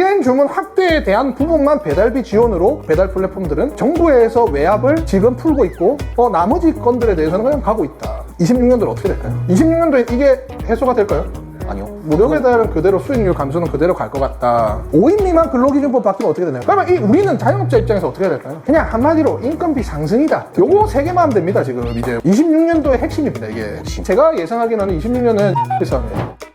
1인 주문 확대에 대한 부분만 배달비 지원으로 배달 플랫폼들은 정부에서 외압을 지금 풀고 있고 어, 나머지 건들에 대해서는 그냥 가고 있다. 26년도는 어떻게 될까요? 26년도에 이게 해소가 될까요? 아니요. 무료 배달은 그대로 수익률 감소는 그대로 갈 것 같다. 5인 미만 근로기준법 바뀌면 어떻게 되나요? 그러면 이 우리는 자영업자 입장에서 어떻게 해야 될까요? 그냥 한마디로 인건비 상승이다. 요거 세 개만 하면 됩니다, 지금 이제. 26년도의 핵심입니다, 이게. 제가 예상하기로는 26년은 비싸네요.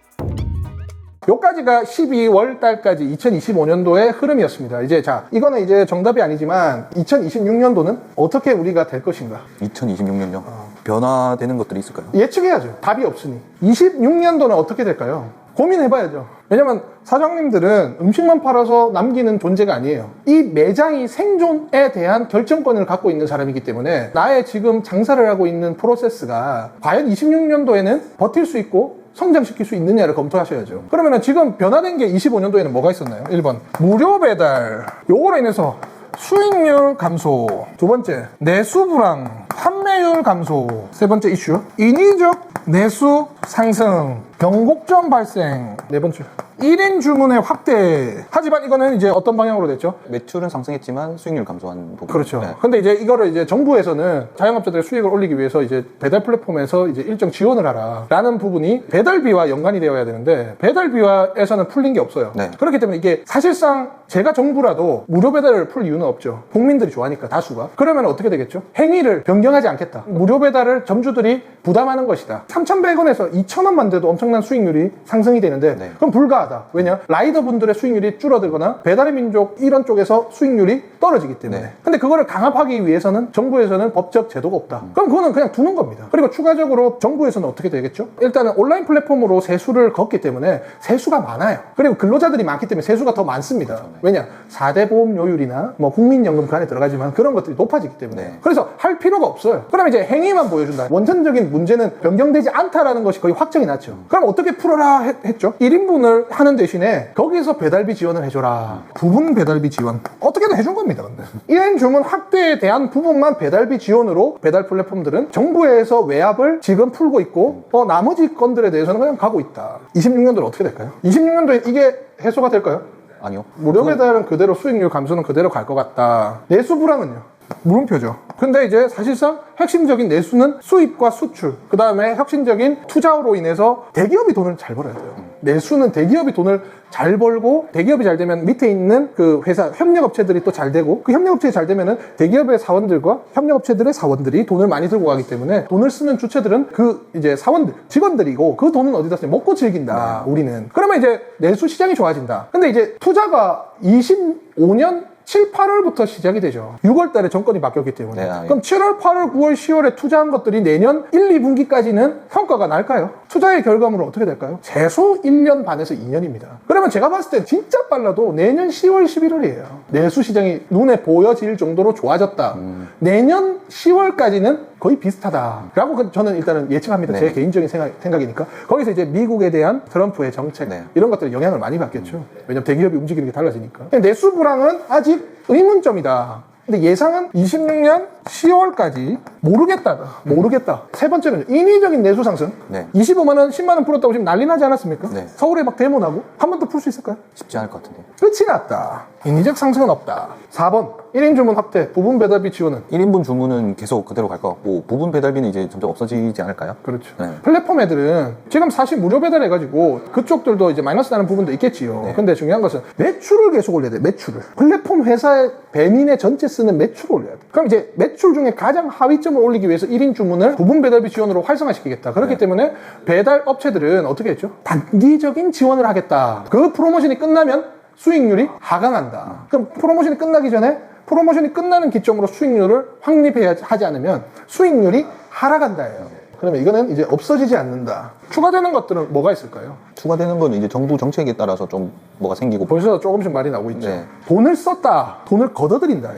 요까지가 12월 달까지 2025년도의 흐름이었습니다. 이제 자, 이거는 이제 정답이 아니지만 2026년도는 어떻게 우리가 될 것인가? 2026년요. 어. 변화되는 것들이 있을까요? 예측해야죠. 답이 없으니. 26년도는 어떻게 될까요? 고민해봐야죠. 왜냐면 사장님들은 음식만 팔아서 남기는 존재가 아니에요. 이 매장이 생존에 대한 결정권을 갖고 있는 사람이기 때문에 나의 지금 장사를 하고 있는 프로세스가 과연 26년도에는 버틸 수 있고 성장시킬 수 있느냐를 검토하셔야죠. 그러면 지금 변화된 게 25년도에는 뭐가 있었나요? 1번. 무료 배달. 요거로 인해서 수익률 감소. 두 번째, 내수 불황. 판매율 감소. 세 번째 이슈. 인위적 내수 상승. 경곡점 발생. 네 번째. 1인 주문의 확대. 하지만 이거는 이제 어떤 방향으로 됐죠? 매출은 상승했지만 수익률 감소한 부분. 그렇죠. 네. 근데 이제 이거를 이제 정부에서는 자영업자들의 수익을 올리기 위해서 이제 배달 플랫폼에서 이제 일정 지원을 하라 라는 부분이 배달비와 연관이 되어야 되는데 배달비와에서는 풀린 게 없어요. 네. 그렇기 때문에 이게 사실상 제가 정부라도 무료 배달을 풀 이유는 없죠. 국민들이 좋아하니까 다수가. 그러면 어떻게 되겠죠? 행위를 변경하지 않겠다. 무료 배달을 점주들이 부담하는 것이다. 3,100원에서 2,000원만 돼도 엄청 난 수익률이 상승이 되는데 네. 그럼 불가하다. 왜냐? 라이더분들의 수익률이 줄어들거나 배달의 민족 이런 쪽에서 수익률이 떨어지기 때문에. 네. 근데 그거를 강압하기 위해서는 정부에서는 법적 제도가 없다. 그럼 그거는 그냥 두는 겁니다. 그리고 추가적으로 정부에서는 어떻게 되겠죠? 일단은 온라인 플랫폼으로 세수를 걷기 때문에 세수가 많아요. 그리고 근로자들이 많기 때문에 세수가 더 많습니다. 왜냐? 4대 보험료율이나 뭐 국민연금 그 안에 들어가지만 그런 것들이 높아지기 때문에. 네. 그래서 할 필요가 없어요. 그럼 이제 행위만 보여준다. 원천적인 문제는 변경되지 않다라는 것이 거의 확정이 났죠. 그럼 어떻게 풀어라 했, 했죠? 1인분을 하는 대신에 거기에서 배달비 지원을 해줘라. 부분 배달비 지원. 어떻게든 해준 겁니다, 근데. 1인 주문 확대에 대한 부분만 배달비 지원으로 배달 플랫폼들은 정부에서 외압을 지금 풀고 있고, 어, 나머지 건들에 대해서는 그냥 가고 있다. 26년도는 어떻게 될까요? 26년도에 이게 해소가 될까요? 아니요. 무료 배달은 그대로 수익률 감소는 그대로 갈 것 같다. 내수 불황은요? 물음표죠. 근데 이제 사실상 핵심적인 내수는 수입과 수출, 그 다음에 혁신적인 투자로 인해서 대기업이 돈을 잘 벌어야 돼요. 내수는 대기업이 돈을 잘 벌고 대기업이 잘 되면 밑에 있는 그 회사 협력업체들이 또 잘 되고 그 협력업체가 잘 되면은 대기업의 사원들과 협력업체들의 사원들이 돈을 많이 들고 가기 때문에 돈을 쓰는 주체들은 그 이제 사원들 직원들이고 그 돈은 어디다 쓰냐 먹고 즐긴다 우리는 그러면 이제 내수 시장이 좋아진다 근데 이제 투자가 25년 7, 8월부터 시작이 되죠. 6월 달에 정권이 바뀌었기 때문에. 네. 그럼 7월, 8월, 9월, 10월에 투자한 것들이 내년 1, 2분기까지는 성과가 날까요? 투자의 결과물은 어떻게 될까요? 최소 1년 반에서 2년입니다. 그러면 제가 봤을 때 진짜 빨라도 내년 10월, 11월이에요. 내수 시장이 눈에 보여질 정도로 좋아졌다. 음. 내년 10월까지는 거의 비슷하다. 라고 그- 저는 일단은 예측합니다. 네. 제 개인적인 생각, 생각 이니까. 거기서 이제 미국에 대한 트럼프의 정책, 네. 이런 것들이 영향을 많이 받겠죠. 왜냐면 대기업이 움직이는 게 달라지니까. 내수 불황은 아직 의문점이다. 근데 예상은 26년 10월까지 모르겠다. 모르겠다. 세 번째는 인위적인 내수 상승. 네. 25만 원, 10만 원 풀었다고 지금 난리 나지 않았습니까? 네. 서울에 막 데모 나고 한 번 더 풀 수 있을까요? 쉽지 않을 것 같은데. 끝이 났다. 인위적 상승은 없다. 4번 1인 주문 확대, 부분 배달비 지원은 1인분 주문은 계속 그대로 갈 것 같고 부분 배달비는 이제 점점 없어지지 않을까요? 그렇죠. 네. 플랫폼 애들은 지금 사실 무료 배달해가지고 그쪽들도 이제 마이너스 나는 부분도 있겠지요. 네. 근데 중요한 것은 매출을 계속 올려야 돼, 매출을. 플랫폼 회사의 배민의 전체 쓰는 매출을 올려야 돼. 그럼 이제 매출 중에 가장 하위점을 올리기 위해서 1인 주문을 부분 배달비 지원으로 활성화시키겠다. 그렇기 네. 때문에 배달 업체들은 어떻게 했죠? 단기적인 지원을 하겠다. 그 프로모션이 끝나면 수익률이 하강한다. 그럼 프로모션이 끝나기 전에 프로모션이 끝나는 기점으로 수익률을 확립해야 하지 않으면 수익률이 하락한다예요. 그러면 이거는 이제 없어지지 않는다. 추가되는 것들은 뭐가 있을까요? 추가되는 건 이제 정부 정책에 따라서 좀 뭐가 생기고 벌써 조금씩 말이 나오고 있죠. 네. 돈을 썼다. 돈을 걷어들인다.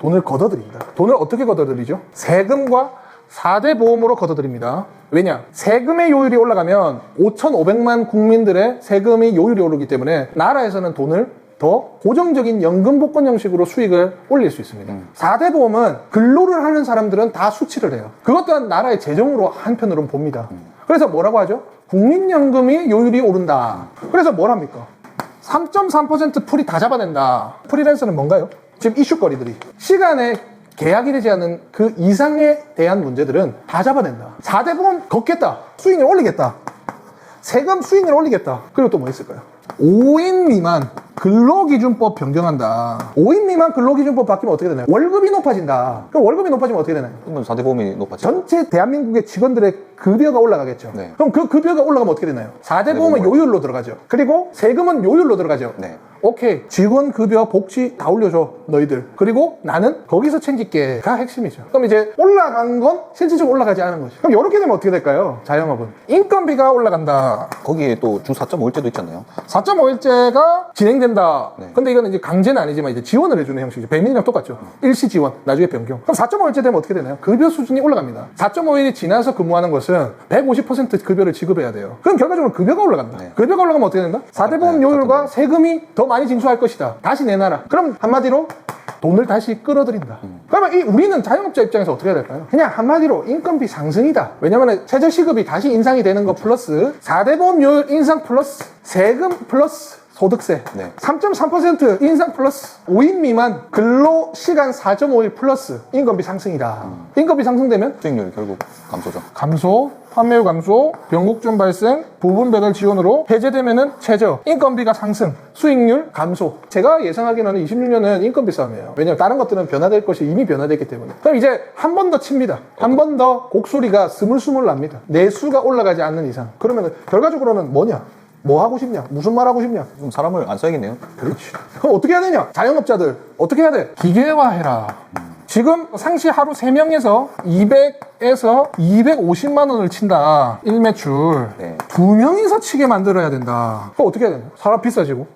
돈을 걷어들인다. 돈을 어떻게 걷어들이죠? 세금과 4대 보험으로 걷어들입니다. 왜냐? 세금의 요율이 올라가면 5,500만 국민들의 세금이 요율이 오르기 때문에 나라에서는 돈을 더 고정적인 연금 복권 형식으로 수익을 올릴 수 있습니다. 4대 보험은 근로를 하는 사람들은 다 수치를 해요. 그것 또한 나라의 재정으로 한편으로는 봅니다. 그래서 뭐라고 하죠? 국민연금이 요율이 오른다. 그래서 뭘 합니까? 3.3% 풀이 다 잡아낸다. 프리랜서는 뭔가요? 지금 이슈거리들이 시간에 계약이 되지 않은 그 이상에 대한 문제들은 다 잡아낸다. 4대 보험 걷겠다. 수익을 올리겠다. 세금 수익을 올리겠다. 그리고 또 뭐 있을까요? 5인 미만 근로기준법 변경한다. 5인 미만 근로기준법 바뀌면 어떻게 되나요? 월급이 높아진다. 그럼 월급이 높아지면 어떻게 되나요? 그러면 4대 보험이 높아지죠. 전체 대한민국의 직원들의 급여가 올라가겠죠. 네. 그럼 그 급여가 올라가면 어떻게 되나요? 4대 보험은. 요율로 들어가죠. 그리고 세금은 요율로 들어가죠. 네. 오케이. 직원 급여, 복지 다 올려줘. 너희들. 그리고 나는 거기서 챙길게가 핵심이죠. 그럼 이제 올라간 건 실질적으로 올라가지 않은 거죠. 그럼 이렇게 되면 어떻게 될까요? 자영업은. 인건비가 올라간다. 거기에 또 주 4.5일제도 있잖아요. 4.5일제가 진행된다. 네. 근데 이거는 이제 강제는 아니지만 이제 지원을 해주는 형식이죠. 배민이랑 똑같죠. 일시 지원, 나중에 변경. 그럼 4.5일제 되면 어떻게 되나요? 급여 수준이 올라갑니다. 4.5일이 지나서 근무하는 것은 150% 급여를 지급해야 돼요. 그럼 결과적으로 급여가 올라간다. 네. 급여가 올라가면 어떻게 된다? 4대 보험 네, 요율과 세금이 더 많이 징수할 것이다. 다시 내놔라. 그럼 한마디로 돈을 다시 끌어들인다. 그러면 이 우리는 자영업자 입장에서 어떻게 해야 될까요? 그냥 한마디로 인건비 상승이다. 왜냐면 최저시급이 다시 인상이 되는 거 플러스 4대 보험료율 인상 플러스 세금 플러스 소득세 네. 3.3% 인상 플러스 5인 미만 근로 시간 4.5일 플러스 인건비 상승이다. 인건비 상승되면 수익률이 결국 감소죠. 감소, 판매율 감소, 변곡점 발생, 부분 배달 지원으로 해제되면은 최저, 인건비가 상승, 수익률 감소. 제가 예상하기에는 26년은 인건비 싸움이에요. 왜냐면 다른 것들은 변화될 것이 이미 변화됐기 때문에. 그럼 이제 한 번 더 칩니다. 한 번 더 곡소리가 스물스물 납니다. 내수가 올라가지 않는 이상. 그러면 결과적으로는 뭐냐? 뭐 하고 싶냐? 무슨 말 하고 싶냐? 좀 사람을 안 써야겠네요. 그렇지. 그럼 어떻게 해야 되냐? 자영업자들 어떻게 해야 돼? 기계화해라. 지금 상시 하루 3명에서 200에서 250만 원을 친다. 일매출. 네. 두 명이서 치게 만들어야 된다. 그럼 어떻게 해야 되냐? 사람 비싸지고.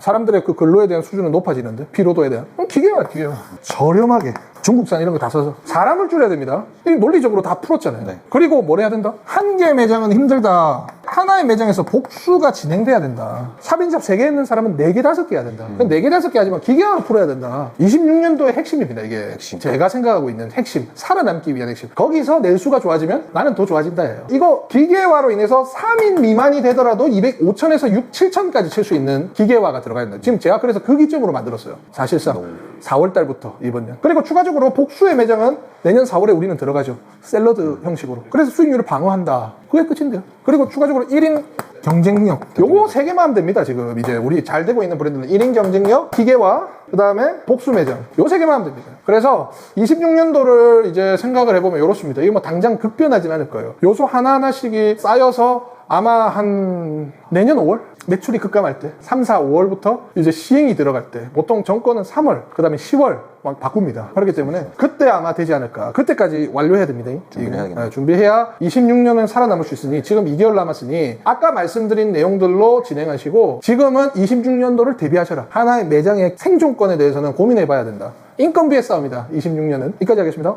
사람들의 그 근로에 대한 수준은 높아지는데 피로도에 대한 그럼 기계화 기계화 저렴하게 중국산 이런 거 다 써서 사람을 줄여야 됩니다 이 논리적으로 다 풀었잖아요 네. 그리고 뭘 해야 된다 한 개의 매장은 힘들다 하나의 매장에서 복수가 진행돼야 된다. 샵인샵 세개 있는 사람은 네개 다섯 개 해야 된다. 네개 다섯 개 하지만 기계화로 풀어야 된다. 26년도의 핵심입니다 이게. 제가 생각하고 있는 핵심. 살아남기 위한 핵심. 거기서 내수가 좋아지면 나는 더 좋아진다예요. 이거 기계화로 인해서 3인 미만이 되더라도 200, 5천에서 6, 7천까지 칠 수 있는 기계화가 들어가야 된다. 지금 제가 그래서 그 기점으로 만들었어요. 사실상 4월 달부터 이번 년. 그리고 추가적으로 복수의 매장은 내년 4월에 우리는 들어가죠. 샐러드 형식으로. 그래서 수익률을 방어한다. 그게 끝인데요. 그리고 추가적으로 1인 경쟁력. 요거 세 개만 하면 됩니다 지금. 이제 우리 잘 되고 있는 브랜드는 1인 경쟁력 기계화 그 다음에 복수 매장. 요 세 개만 하면 됩니다. 그래서 26년도를 이제 생각을 해 보면 이렇습니다. 이게 뭐 당장 급변하진 않을 거예요. 요소 하나하나씩이 쌓여서 아마 한 내년 5월 매출이 급감할 때 3, 4, 5월부터 이제 시행이 들어갈 때 보통 정권은 3월 그 다음에 10월 막 바꿉니다. 그렇기 때문에 그때 아마 되지 않을까. 그때까지 완료해야 됩니다 준비를 이거. 해야겠네요. 네, 준비해야 26년은 살아남을 수 있으니 지금 2개월 남았으니 아까 말씀드린 내용들로 진행하시고 지금은 26년도를 대비하셔라. 하나의 매장의 생존권에 대해서는 고민해 봐야 된다. 인건비의 싸움이다 26년은. 여기까지 하겠습니다